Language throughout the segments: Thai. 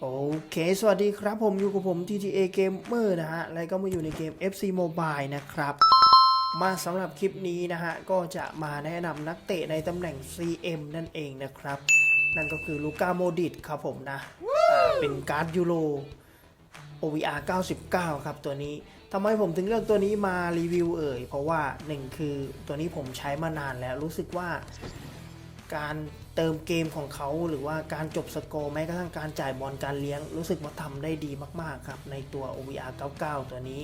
โอเค สวัสดีครับผมอยู่กับผม TTA Gamer นะฮะ แล้วก็มาอยู่ในเกม FC Mobile นะครับ มาสำหรับคลิปนี้นะฮะ ก็จะมาแนะนำนักเตะในตำแหน่ง CM นั่นเองนะครับ นั่นก็คือลูก้าโมดิตครับผมนะอ่าเป็นการ์ดยูโร OVR 99 ครับตัวนี้ทำไมผมถึงเลือกตัวนี้มารีวิวเอ่ย เพราะว่าหนึ่งคือตัวนี้ผมใช้มานานแล้วรู้สึกว่าการ เติมเกมของเขาหรือว่าการจบสกอร์แม้กระทั่งการจ่ายบอลการเลี้ยง รู้สึกว่าทำได้ดีมาก ๆ ครับ ในตัว OVR 99 ตัวนี้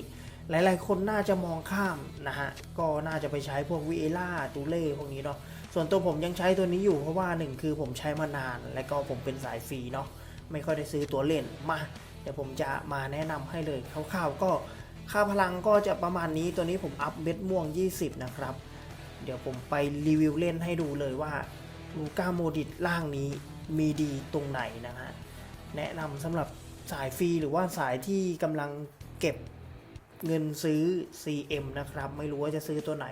หลาย ๆ คนน่าจะมองข้ามนะฮะ ก็น่าจะไปใช้พวกวิเอล่าตูเล่พวกนี้เนาะส่วนตัวผมยังใช้ตัวนี้อยู่เพราะว่าหนึ่งคือผมใช้มานาน และก็ผมเป็นสายฟรีเนาะไม่ค่อยได้ซื้อตัวเล่นมาเดี๋ยวผมจะมาแนะนำให้เลยคร่าวๆก็ค่าพลังก็จะประมาณนี้ตัวนี้ผมอัพเม็ดม่วง 20 นะครับ เดี๋ยวผมไปรีวิวเล่นให้ดูเลยว่า ลูก้าโมดิตล่างนี้มีดีตรงไหนนะฮะ แนะนำสำหรับสายฟรีหรือว่าสายที่กำลังเก็บเงินซื้อ CM นะครับ ไม่รู้ว่าจะซื้อตัวไหน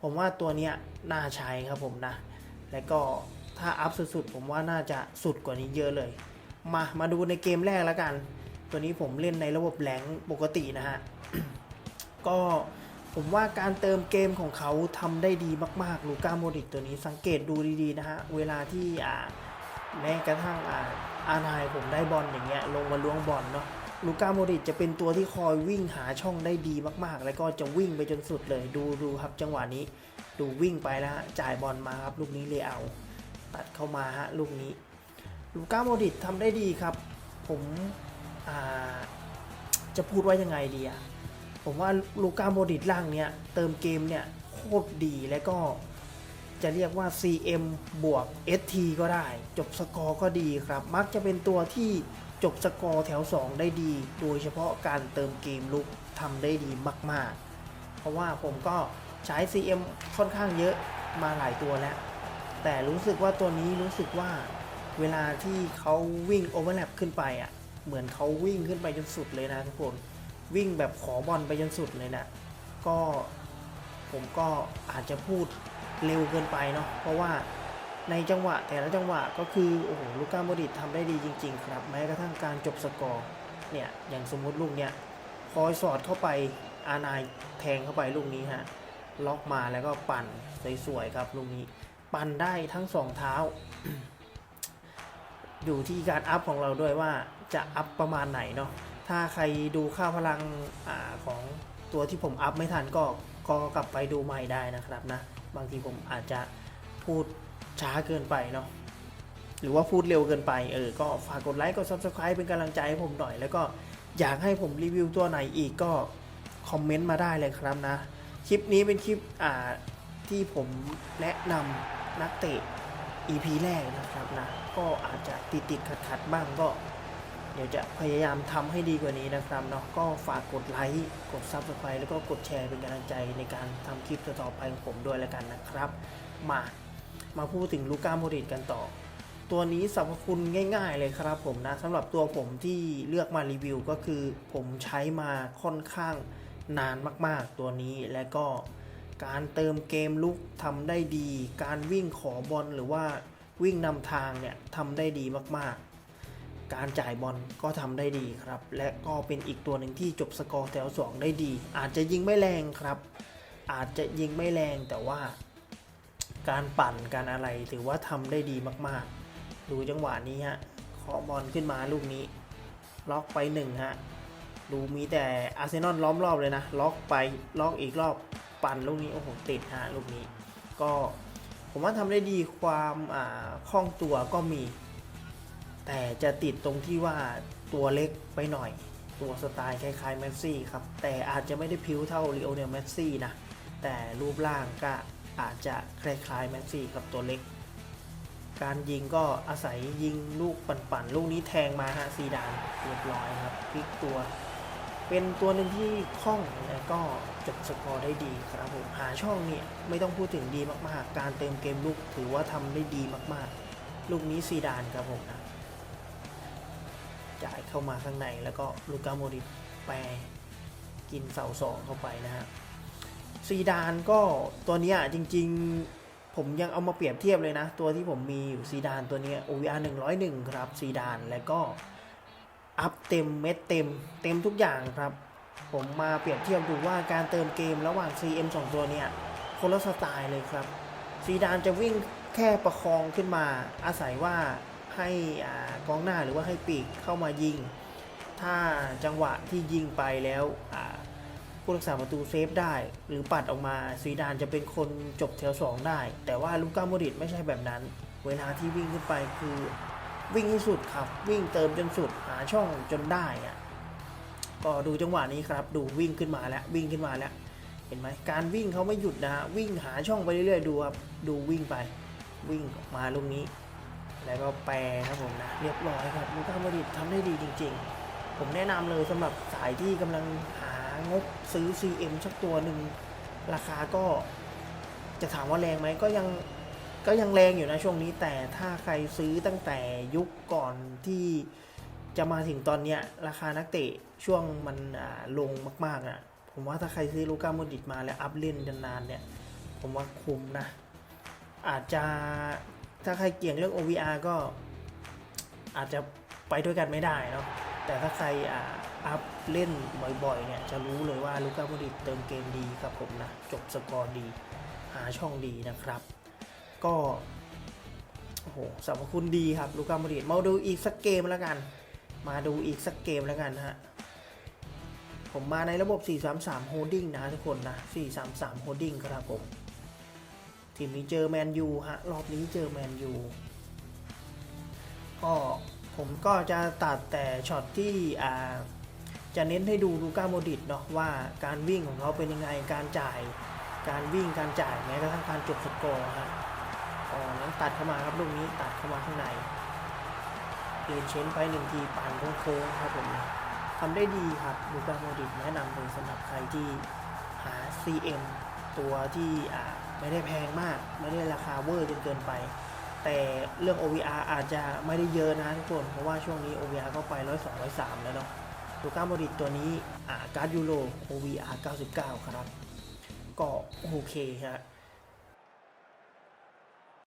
ผมว่าตัวเนี้ยน่าใช้ครับผมนะ และก็ถ้าอัพสุดๆ ผมว่าน่าจะสุดกว่านี้เยอะเลย มา มาดูในเกมแรกแล้วกัน ตัวนี้ผมเล่นในระบบแหลงปกตินะฮะ ก็ ผมว่าการเติมเกมของเขาทำได้ดีมากๆลูก้าโมดิกตัวนี้สังเกตดูดีๆนะฮะ เวลาที่อ่าแม้กระทั่งอ่าอานายผมได้บอลอย่างเงี้ยลงมาล้วงบอลเนาะลูก้าโมดิกจะเป็นตัวที่คอยวิ่งหาช่องได้ดีมากๆ แล้วก็จะวิ่งไปจนสุดเลย ดูดูครับจังหวะนี้ ดูวิ่งไปแล้วฮะจ่ายบอลมาครับลูกนี้เลยเอาตัดเข้ามาฮะลูกนี้ลูก้าโมดิกทำได้ดีครับ ผมอ่าจะพูดว่ายังไงดีอะ ผมว่าลูก้าโมดริดล่างเนี้ยเติมเกมเนี่ยโคตรดีแล้วก็จะเรียกว่า CM บวก ST ก็ได้ จบสกอร์ก็ดีครับ มักจะเป็นตัวที่จบสกอร์แถว 2 ได้ดี โดยเฉพาะการเติมเกมลุกทำได้ดีมาก ๆ เพราะว่าผมก็ใช้ CM ค่อนข้างเยอะมาหลายตัวแล้ว แต่รู้สึกว่าตัวนี้รู้สึกว่าเวลาที่เขาวิ่งโอเวอร์แลปขึ้นไปอะ เหมือนเขาวิ่งขึ้นไปจนสุดเลยนะทุกคน วิ่งแบบขอบอลไปจนสุดเลยนะก็ผมก็อาจจะพูดเร็วเกินไปเนาะเพราะว่าในจังหวะแต่ละจังหวะก็คือโอ้โหลูก้าโมดริดทำได้ดีจริง ๆ ครับ แม้กระทั่งการจบสกอร์เนี่ยอย่างสมมุติลูกเนี้ยคอยสอดเข้าไปอานายแทงเข้าไปลูกนี้ฮะล็อกมาแล้วก็ปั่นสวยๆครับลูกนี้ ปั่นได้ทั้งสองเท้า อยู่ที่การอัพของเราด้วยว่าจะอัพประมาณไหนเนาะ ถ้าใครดูค่าพลังอของตัวที่ผมอัพไม่ทันก็ก็กลับไปดูใหม่ได้นะครับนะ บางทีผมอาจจะพูดช้าเกินไปเนาะหรือว่าพูดเร็วเกินไปเออก็ฝากกดไลค์กด subscribe เป็นกำลังใจให้ผมหน่อย แล้วก็อยากให้ผมรีวิวตัวไหนอีกก็คอมเมนต์มาได้เลยครับนะ คลิปนี้เป็นคลิปอ่าที่ผมแนะนำนักเตะ EP แรกนะครับนะ ก็อาจจะติดติดขัดขัดบ้างก็ เดี๋ยวจะพยายามทำให้ดีกว่านี้นะครับเนาะก็ฝากกดไลค์กด Subscribe แล้วก็กดแชร์เป็นกำลังใจในการทำคลิปต่อไปของผมด้วยแล้วกันนะครับ มามาพูดถึงลูก้าโมดริดกันต่อ ตัวนี้สรรพคุณง่าย ๆ เลยครับผมนะสำหรับตัวผมที่เลือกมารีวิวก็คือ ผมใช้มาค่อนข้างนานมากๆ ตัวนี้และก็การเติมเกมลุกทำได้ดี การวิ่งขอบอลหรือว่าวิ่งนำทางเนี่ยทำได้ดีมากๆ การจ่ายบอลก็ทำได้ดีครับ และก็เป็นอีกตัวหนึ่งที่จบสกอร์แถว 2 ได้ดี อาจจะยิงไม่แรงครับ อาจจะยิงไม่แรงแต่ว่า การปั่นการอะไรถือว่าทำได้ดีมากๆ ดูจังหวะนี้ฮะเคาะบอลขึ้นมาลูกนี้ ล็อกไปหนึ่งฮะดูมีแต่อาร์เซนอลล้อมรอบเลยนะ ล็อกไปล็อกอีกรอบปั่นลูกนี้โอ้โหติดฮะลูกนี้ ก็ผมว่าทำได้ดีความอ่าคล่องตัวก็มี แต่จะติดตรงที่ว่าตัวเล็กไปหน่อย ตัวสไตล์คล้ายๆแมสซี่ครับ แต่อาจจะไม่ได้พิ้วเท่าลีโอเนลแมสซี่นะ แต่รูปร่างก็อาจจะคล้ายๆแมสซี่ครับตัวเล็ก การยิงก็อาศัยยิงลูกปั่นๆ ลูกนี้แทงมาฮะซีดานเรียบร้อยครับพลิกตัว เป็นตัวหนึ่งที่คล่องและก็จบสกอร์ได้ดีครับผมหาช่องเนี่ยไม่ต้องพูดถึงดีมากๆ การเติมเกมลูกถือว่าทำได้ดีมากๆ ลูกนี้ซีดานครับผมนะ จ่ายเข้ามาข้างใน แล้วก็ลูกาโมดิแปรกินเสาสองเข้าไปนะฮะซีดานก็ตัวนี้จริง ๆ ผมยังเอามาเปรียบเทียบเลยนะ ตัวที่ผมมีอยู่ซีดานตัวเนี้ย OVR 101 ครับซีดานแล้วก็อัพเต็มเม็ดเต็ม เต็มทุกอย่างครับ ผมมาเปรียบเทียบดูว่าการเติมเกมระหว่าง CM 2 ตัวเนี่ยคนละสไตล์เลยครับซีดานจะวิ่งแค่ประคองขึ้นมาอาศัยว่า ให้กองหน้าหรือว่าให้ปีกเข้ามายิง ถ้าจังหวะที่ยิงไปแล้วผู้รักษาประตูเซฟได้ หรือปัดออกมาซีดานจะเป็นคนจบแถว 2 ได้ แต่ว่าลูก้าโมริตไม่ใช่แบบนั้น เวลาที่วิ่งขึ้นไปคือวิ่งให้สุดครับ วิ่งเติมจนสุดหาช่องจนได้อะก็ดูจังหวะนี้ครับ ดูวิ่งขึ้นมาแล้ววิ่งขึ้นมาแล้ว เห็นไหมการวิ่งเขาไม่หยุดนะฮะวิ่งหาช่องไปเรื่อยๆดูครับดูวิ่งไป วิ่งออกมาลูกนี้ แล้วก็แปรครับผมนะเรียบร้อยครับลูก้าโมดริตทำได้ดีจริง ๆ ผมแนะนำเลยสำหรับสายที่กำลังหางบซื้อ CM สักตัวหนึ่ง ราคาก็จะถามว่าแรงไหมก็ยังก็ยังแรงอยู่นะช่วงนี้ แต่ถ้าใครซื้อตั้งแต่ยุคก่อนที่จะมาถึงตอนเนี้ยราคานักเตะช่วงมันอ่าลงมากๆอะผมว่าถ้าใครซื้อลูก้าโมดิตมาแล้วอัพเล่นนานๆเนี่ย ผมว่าคุ้มนะ อาจจะ ถ้าใครเกี่ยงเรื่อง OVR ก็อาจจะไปด้วยกันไม่ได้เนาะแต่ถ้าใครอ่าอัพเล่นบ่อยๆ เนี่ย จะรู้เลยว่าลูก้าโมดิเติมเกมดีครับผมนะ จบสกอร์ดี หาช่องดีนะครับ ก็โอ้โหสรรพคุณดีครับลูก้าโมดิมาดูอีกสักเกมแล้วกัน มาดูอีกสักเกมแล้วกันฮะผมมาในระบบ 433 Holding นะทุกคนนะ 433 Holding ครับผม ทีมนี้เจอแมนยูฮะรอบนี้เจอแมนยูก็ผมก็จะตัดแต่ช็อตที่อ่าจะเน้นให้ดูลูก้าโมดิตเนาะว่าการวิ่งของเขาเป็นยังไงการจ่าย การวิ่งการจ่ายแม้กระทั่งการจบสกอร์ฮะอ๋อนั้นตัดเข้ามาครับลูกนี้ตัดเข้ามาข้างในเปลี่ยนเชนไปหนึ่งทีปั่นโค้งครับผมทำได้ดีครับลูก้าโมดิตแนะนำเลยสำหรับใครที่หา CM ตัวที่อ่า ไม่ได้แพงมาก ไม่ได้ราคาเวอร์จนเกินไป แต่เรื่อง OVR อาจจะไม่ได้เยอะนะทุกคน เพราะว่าช่วงนี้ OVR ก็ไป102 103แล้วเนาะลูก้าโมดิตตัวนี้อาการ์ดยูโร OVR 99 ครับ ก็โอเคฮะ